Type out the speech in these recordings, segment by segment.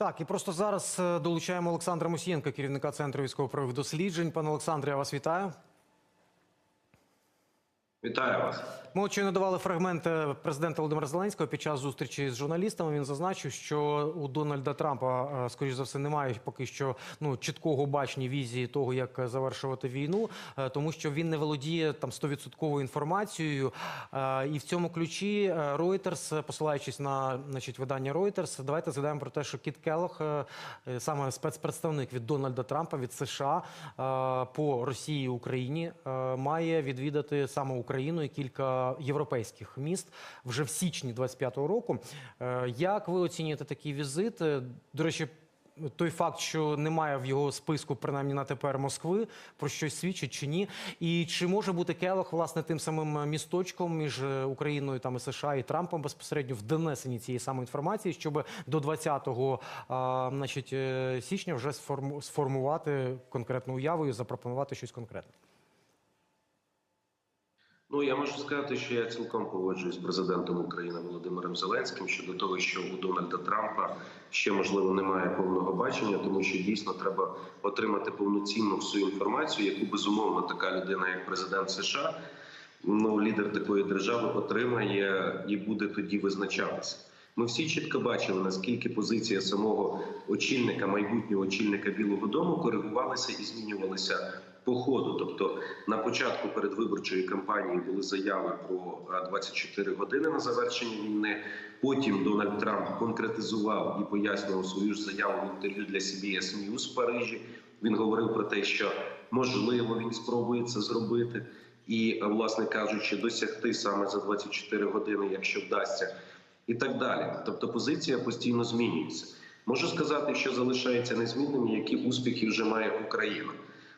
Так, і просто зараз е, долучаємо Олександра Мусієнка, керівника центру військово-правових досліджень. Пане Олександре, я вас вітаю. Вітаю вас. Ми щойно давали фрагмент е, президента Володимира Зеленського під час зустрічі з журналістами. Він зазначив, що у Дональда Трампа, е, скоріш за все, немає поки що ну чіткого бачення візії того, як е, завершувати війну, тому що він не володіє там 100% інформацією. І в цьому ключі Reuters, посилаючись на значить, видання Reuters, давайте згадаємо про те, що Кіт Келлог, е, саме спецпредставник від Дональда Трампа від США по Росії і Україні, має відвідати саме Україну і кілька європейських міст вже в січні 25-го року. Е, Як ви оцінюєте такий візит? Е, До речі. Той факт, що немає в його списку, принаймні на тепер Москви, про щось свідчить чи ні, і чи може бути Келох власне тим самим місточком між Україною там і США і Трампом безпосередньо в донесенні цієї самої інформації, щоб до 20 а, значить, е, січня вже сформу- сформувати конкретну уяву і запропонувати щось конкретне? Ну я можу сказати, що я цілком погоджуюсь з президентом України Володимиром Зеленським щодо того, що у Дональда Трампа ще можливо немає повного бачення, тому що дійсно треба отримати повноцінну всю інформацію, яку безумовно така людина, як президент США, ну лідер такої держави, отримає і буде тоді визначатися. Ми всі чітко бачили, наскільки позиція самого очільника, майбутнього очільника Білого Дому коригувалася і змінювалася по ходу. Тобто на початку передвиборчої кампанії були заяви про а, 24 години на завершення війни. Потім Дональд Трамп конкретизував і пояснював свою ж заяву в інтерв'ю для CBS News в Парижі. Він говорив про те, що можливо він спробує це зробити, і, власне кажучи, досягти саме за 24 години, якщо вдасться і так далі. Тобто позиція постійно змінюється. Можу сказати, що залишається незмінним, які успіхи вже має Україна.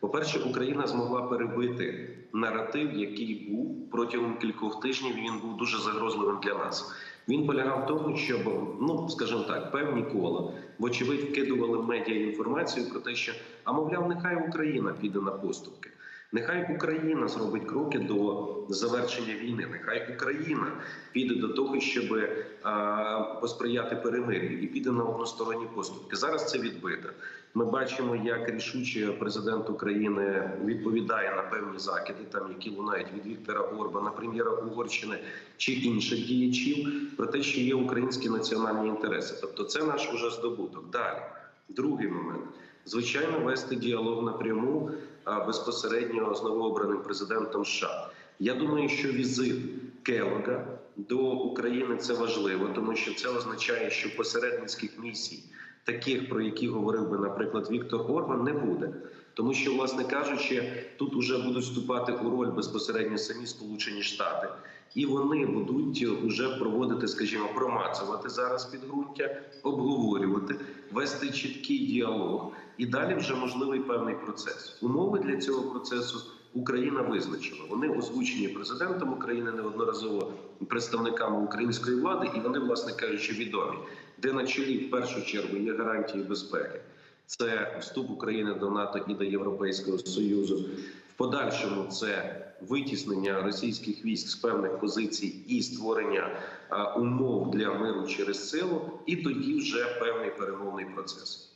По-перше, Україна змогла перебити наратив, який був протягом кількох тижнів. Він був дуже загрозливим для нас. Він полягав в тому, щоб ну скажімо так, певні кола вочевидь вкидували в медіа інформацію про те, що а мовляв, нехай Україна піде на поступки. Нехай Україна зробить кроки до завершення війни. Нехай Україна піде до того, щоб а, посприяти перемир'ю і піде на односторонні поступки. Зараз це відбито. Ми бачимо, як рішуче президент України відповідає на певні закиди, там які лунають від Віктора Орбана, прем'єра Угорщини чи інших діячів, про те, що є українські національні інтереси. Тобто, це наш уже здобуток. Далі другий момент. Звичайно, вести діалог напряму безпосередньо з новообраним президентом США. Я думаю, що візит Келога до України це важливо, тому що це означає, що посередницьких місій, таких про які говорив би, наприклад, Віктор Орбан, не буде. Тому що, власне кажучи, тут вже будуть вступати у роль безпосередньо самі Сполучені Штати, і вони будуть вже проводити, скажімо, промацувати зараз підґрунтя, обговорювати, вести чіткий діалог, і далі вже можливий певний процес. Умови для цього процесу Україна визначила. Вони озвучені президентом України неодноразово представниками української влади, і вони, власне кажучи, відомі, де на чолі в першу чергу є гарантії безпеки. Це вступ України до НАТО і до Європейського Союзу. В подальшому це витіснення російських військ з певних позицій і створення умов для миру через силу, і тоді вже певний перемовний процес.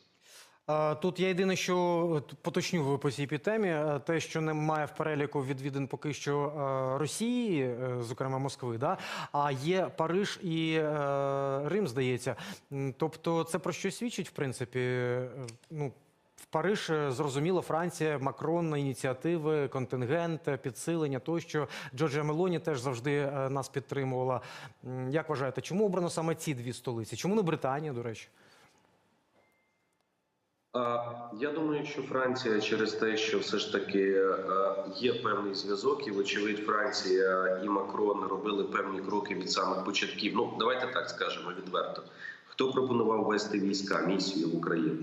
Тут я єдине, що поточню по цій темі, е, те, що немає в переліку відвідин поки що е, Росії, е, зокрема Москви, да? а є Париж і Рим, здається. Тобто, це про що свідчить, в принципі, ну. В Париж зрозуміло, Франція, Макрон, ініціативи, контингент, підсилення тощо. Джорджія Мелоні теж завжди нас підтримувала. Як вважаєте, чому обрано саме ці дві столиці? Чому не Британія, до речі? Я думаю, що Франція через те, що все ж таки е, є певний зв'язок, і вочевидь Франція і Макрон робили певні кроки від самих початків. Ну давайте так скажемо відверто. Хто пропонував вести війська місію в Україну?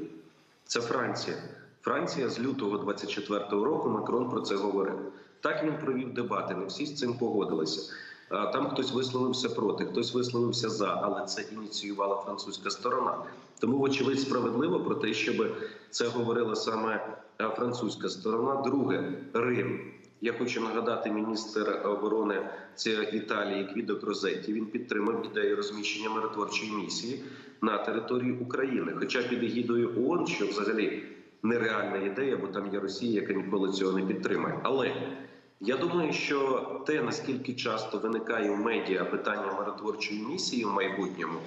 Це Франція. Франція з лютого 24-го року Макрон про це говорив. Так він провів дебати. Не всі з цим погодилися. Там хтось висловився проти, хтось висловився за, але це ініціювала французька сторона. Тому, вочевидь, справедливо про те, щоб це говорила саме французька сторона. Друге, Рим. Я хочу нагадати, міністр оборони Італії Квідо Крозетті. Він підтримав ідею розміщення миротворчої місії на території України, хоча під егідою ООН, що взагалі нереальна ідея, бо там є Росія, яка ніколи цього не підтримає. Але я думаю, що те наскільки часто виникає в медіа питання миротворчої місії в майбутньому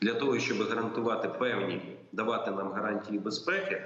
для того, щоб гарантувати певні давати нам гарантії безпеки.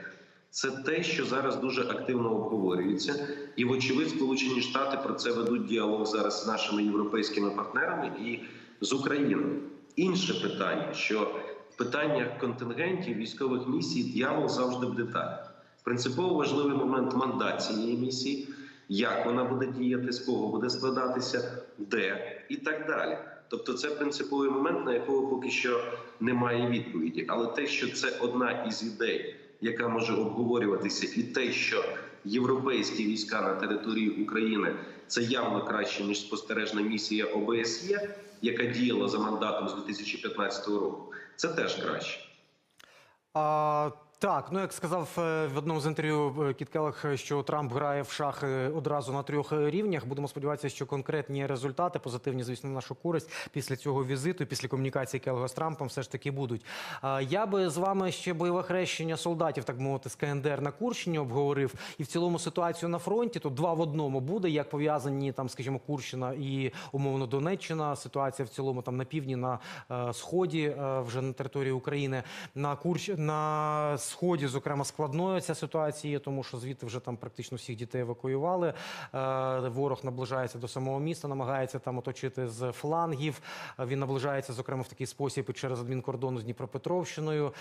Це те, що зараз дуже активно обговорюється, і вочевидь, Сполучені Штати про це ведуть діалог зараз з нашими європейськими партнерами і з Україною. Інше питання, що в питаннях контингентів військових місій дьявол завжди в деталях. Принципово важливий момент мандат цієї місії, як вона буде діяти, з кого буде складатися, де і так далі. Тобто, це принциповий момент, на якого поки що немає відповіді. Але те, що це одна із ідей, яка може обговорюватися, і те, що європейські війська на території України це явно краще ніж спостережна місія ОБСЄ, яка діяла за мандатом з 2015 року. Це теж краще. А, так, ну як сказав е, в одному з інтерв'ю е, Кіт Келлах, що Трамп грає в шахи одразу на трьох е, рівнях. Будемо сподіватися, що конкретні результати, позитивні, звісно, на нашу користь після цього візиту, після комунікації Келлога з Трампом, все ж таки будуть. Я би з вами ще бойове хрещення солдатів, так мовити, з КНДР на Курщині обговорив. І в цілому ситуацію на фронті тут два в одному буде, як пов'язані там, скажімо, Курщина і умовно Донеччина. Ситуація в цілому там на півдні, на е, сході, е, вже на території України, на Курщ на сході, зокрема, складною ця ситуація, тому що звідти вже там практично всіх дітей евакуювали. Е, Ворог наближається до самого міста, намагається там оточити з флангів. Е, Він наближається, зокрема, в такий спосіб і через адмінкордону з Дніпропетровщиною.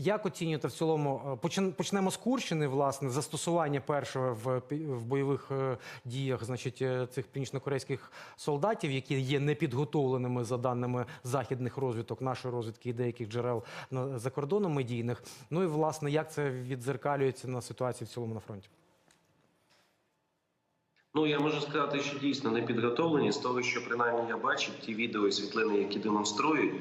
Як оцінюєте в цілому? е, Почнемо з Курщини, власне, застосування першого в, в бойових е, діях, значить, е, цих північнокорейських солдатів, які є непідготовленими за даними західних розвідок, нашої розвідки і деяких джерел за кордоном медійних. Ну і власне, як це відзеркалюється на ситуації в цілому на фронті? Ну я можу сказати, що дійсно не підготовлені з того, що принаймні я бачив ті відео і світлини, які демонструють.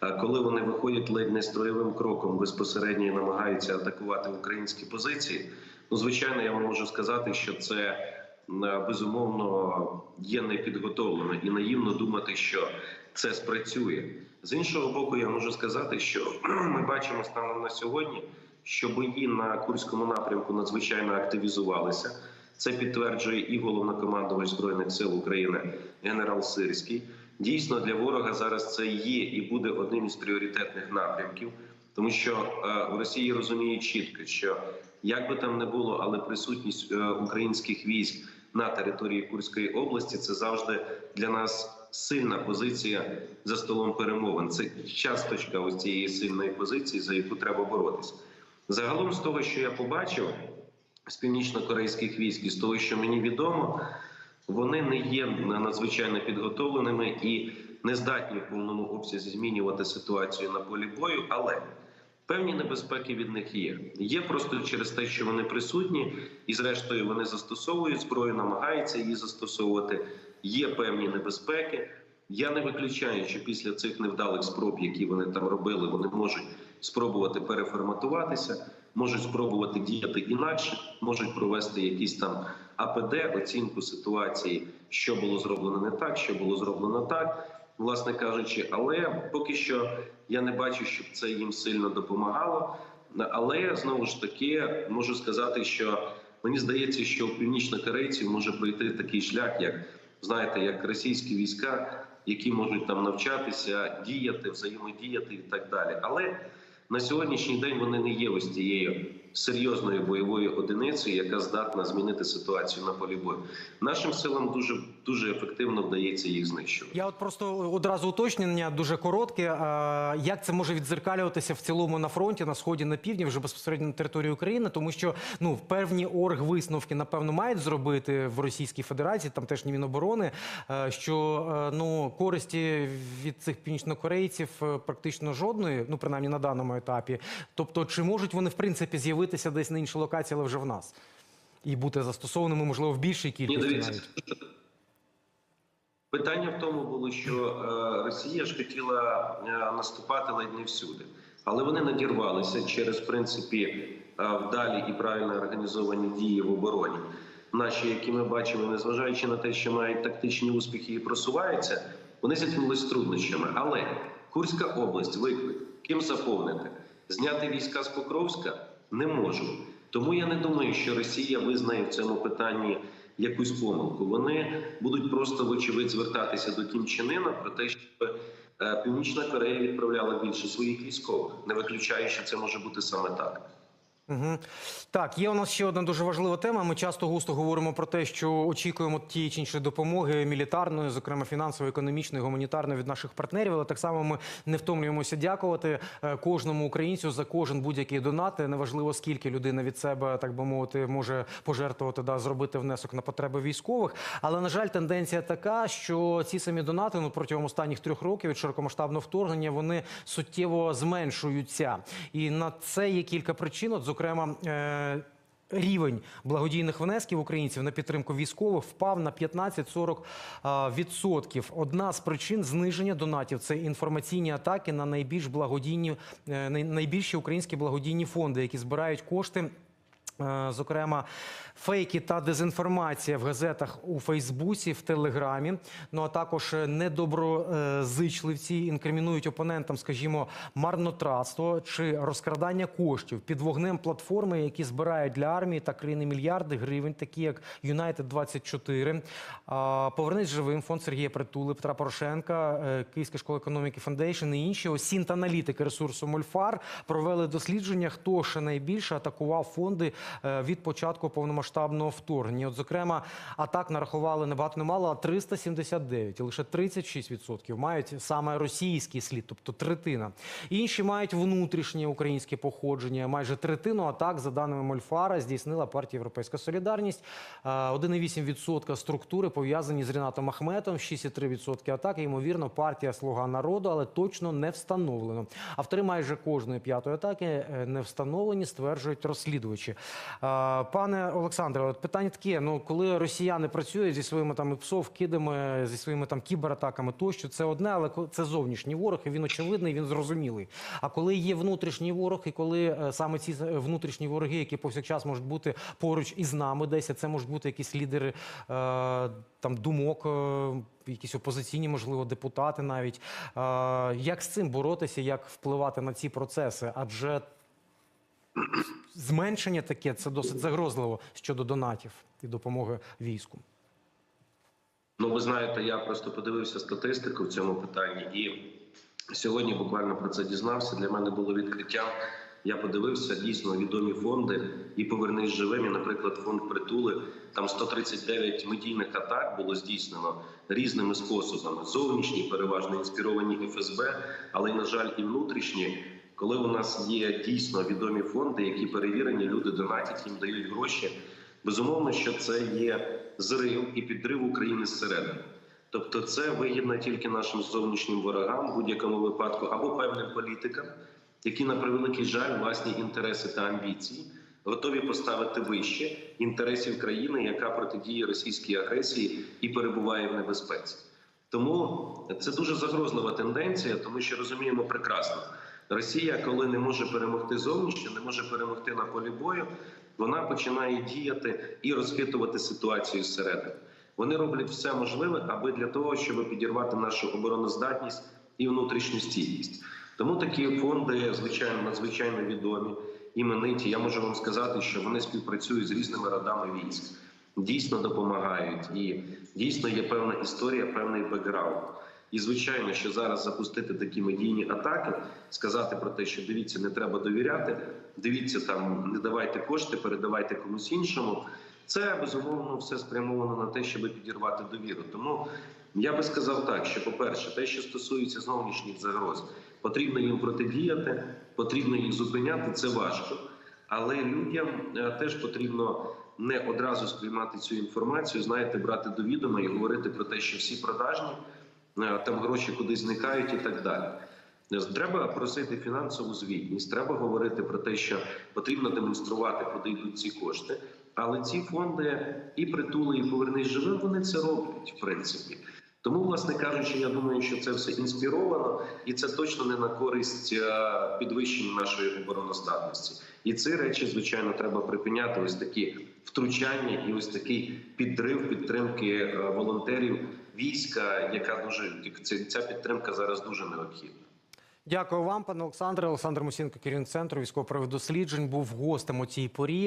Коли вони виходять ледь не строєвим кроком безпосередньо і намагаються атакувати українські позиції, ну звичайно, я можу сказати, що це е, безумовно є непідготовлено і наївно думати, що це спрацює. З іншого боку, я можу сказати, що ми бачимо станом на сьогодні, що бої на Курському напрямку надзвичайно активізувалися. Це підтверджує і головнокомандувач збройних сил України генерал Сирський. Дійсно, для ворога зараз це є і буде одним із пріоритетних напрямків, тому що е, в Росії розуміють чітко, що як би там не було, але присутність е, українських військ на території Курської області це завжди для нас сильна позиція за столом перемовин. Це часточка ось цієї сильної позиції, за яку треба боротися. Загалом, з того, що я побачив з північно-корейських військ, і з того, що мені відомо, вони не є надзвичайно підготовленими і не здатні в повному обсязі змінювати ситуацію на полі бою, але певні небезпеки від них є. Є просто через те, що вони присутні, і зрештою вони застосовують зброю, намагаються її застосовувати. Є певні небезпеки. Я не виключаю, що після цих невдалих спроб, які вони там робили, вони можуть спробувати переформатуватися, можуть спробувати діяти інакше, можуть провести якісь там АПД, оцінку ситуації, що було зроблено не так, що було зроблено так, власне кажучи. Але поки що я не бачу, щоб це їм сильно допомагало. Але знову ж таки можу сказати, що мені здається, що у північнокорейців може пройти такий шлях, як знаєте, як російські війська, які можуть там навчатися, діяти, взаємодіяти і так далі. Але на сьогоднішній день вони не є ось тією серйозною бойовою одиницею, яка здатна змінити ситуацію на полі бою. Нашим силам дуже дуже ефективно вдається їх знищувати. Я от просто одразу уточнення дуже коротке. Як це може відзеркалюватися в цілому на фронті, на сході, на півдні, вже безпосередньо на території України, тому що ну певні орг висновки напевно мають зробити в Російській Федерації, там теж Міноборони, е, що е, ну користі від цих північнокорейців е, практично жодної, ну принаймні на даному етапі. Тобто, чи можуть вони в принципі з'явитися десь на іншій локації, але вже в нас, і бути застосованими, можливо, в більшій Ні, дивіться. Питання в тому було, що е, Росія ж хотіла е, наступати ледь не всюди, але вони надірвалися через в принципі е, вдалі і правильно організовані дії в обороні. наші, які ми бачимо, незважаючи на те, що мають тактичні успіхи і просуваються, вони зіткнулися з труднощами. Але Курська область, виклик, ким заповнити? Зняти війська з Покровська не можу. Тому я не думаю, що Росія визнає в цьому питанні якусь помилку. Вони будуть просто, вочевидь, звертатися до Кім Чен Ына про те, щоб е, Північна Корея відправляла більше своїх військових, не виключаючи, це може бути саме так. Угу. Так, є у нас ще одна дуже важлива тема. Ми часто густо говоримо про те, що очікуємо тієї чи іншої допомоги мілітарної, зокрема фінансової, економічної, гуманітарної від наших партнерів. Але так само ми не втомлюємося дякувати е, кожному українцю за кожен будь-який донат. Неважливо скільки людина від себе, так би мовити, може пожертвувати да зробити внесок на потреби військових. Але на жаль, тенденція така, що ці самі донати ну протягом останніх трьох років від широкомасштабного вторгнення вони суттєво зменшуються. І на це є кілька причин. От, зокрема. Е- Рівень благодійних внесків українців на підтримку військових впав на 15-40 а, відсотків. Одна з причин зниження донатів це інформаційні атаки на найбільш благодійні е, найбільші українські благодійні фонди, які збирають кошти. Е, Зокрема, фейки та дезінформація в газетах у Фейсбуці, в Телеграмі. Ну а також е, недоброзичливці інкримінують опонентам, скажімо, марнотратство чи розкрадання коштів під вогнем платформи, які збирають для армії та країни мільярди гривень, такі як United 24 а, Повернись живим фонд Сергія Притули, Петра Порошенка, е, Київська школа економіки Фондейшн і інші осінт-аналітики ресурсу Мольфар провели дослідження, хто ще найбільше атакував фонди е, від початку повномасштабного вторгнення. От, зокрема, атак нарахували не багато не мало, а 379. І лише 36% мають саме російський слід, тобто третина. Інші мають внутрішнє українське походження. Майже третину атак, за даними Мольфара, здійснила партія Європейська Солідарність. Е, 1,8% структури пов'язані з Рінатом Ахметом, 6,3% атак. Ймовірно, партія Слуга народу, але точно не встановлено. Автори майже кожної п'ятої атаки е, не встановлені, стверджують розслідувачі. Пане Олександре, от питання таке: ну коли росіяни працюють зі своїми там ПСОВ, кидами, зі своїми там кібератаками, тощо це одне, але це зовнішній ворог, і він очевидний, він зрозумілий. А коли є внутрішній ворог, і коли е, саме ці внутрішні вороги, які повсякчас можуть бути поруч із нами, десь це можуть бути якісь лідери е, там думок. е, Якісь опозиційні, можливо, депутати навіть. Як з цим боротися, як впливати на ці процеси? Адже зменшення таке це досить загрозливо щодо донатів і допомоги війську. Ну, ви знаєте, я просто подивився статистику в цьому питанні, і сьогодні буквально про це дізнався. Для мене було відкриття. Я подивився дійсно відомі фонди і повернись живим. І, наприклад, фонд притули там 139 медійних атак було здійснено різними способами. Зовнішні, переважно інспіровані ФСБ, але на жаль, і внутрішні. Коли у нас є дійсно відомі фонди, які перевірені, люди донатять, їм дають гроші. Безумовно, що це є зрив і підрив України зсередини. Тобто, це вигідно тільки нашим зовнішнім ворогам, в будь-якому випадку, або певним політикам, які на превеликий жаль власні інтереси та амбіції готові поставити вище інтересів країни, яка протидіє російській агресії і перебуває в небезпеці. Тому це дуже загрозлива тенденція, тому що розуміємо прекрасно. Росія, коли не може перемогти зовнішньо, не може перемогти на полі бою, вона починає діяти і розхитувати ситуацію зсередини. Вони роблять все можливе, аби для того, щоб підірвати нашу обороноздатність і внутрішню стійкість. Тому такі фонди, звичайно, надзвичайно відомі, імениті. Я можу вам сказати, що вони співпрацюють з різними родами військ, дійсно допомагають, і дійсно є певна історія, певний бекграунд. І звичайно, що зараз запустити такі медійні атаки, сказати про те, що дивіться, не треба довіряти. Дивіться, там не давайте кошти, передавайте комусь іншому. Це безумовно все спрямовано на те, щоб підірвати довіру. Тому я би сказав так, що, по-перше, те, що стосується зовнішніх загроз, потрібно їм протидіяти, потрібно їх зупиняти. Це важко, але людям е, теж потрібно не одразу сприймати цю інформацію, знаєте, брати до відома і говорити про те, що всі продажні, там гроші кудись зникають і так далі. Треба просити фінансову звітність, треба говорити про те, що потрібно демонструвати, куди йдуть ці кошти. Але ці фонди і притули, і повернись живим, вони це роблять, в принципі. Тому, власне кажучи, я думаю, що це все інспіровано, і це точно не на користь е, підвищення нашої обороноздатності. І ці речі, звичайно, треба припиняти. Ось такі втручання і ось такий підрив підтримки е, волонтерів війська, яка дуже ця- підтримка зараз дуже необхідна. Дякую вам, пане Олександре. Олександр Мусінко, керівник центру військово правих досліджень, був гостем у цій порі.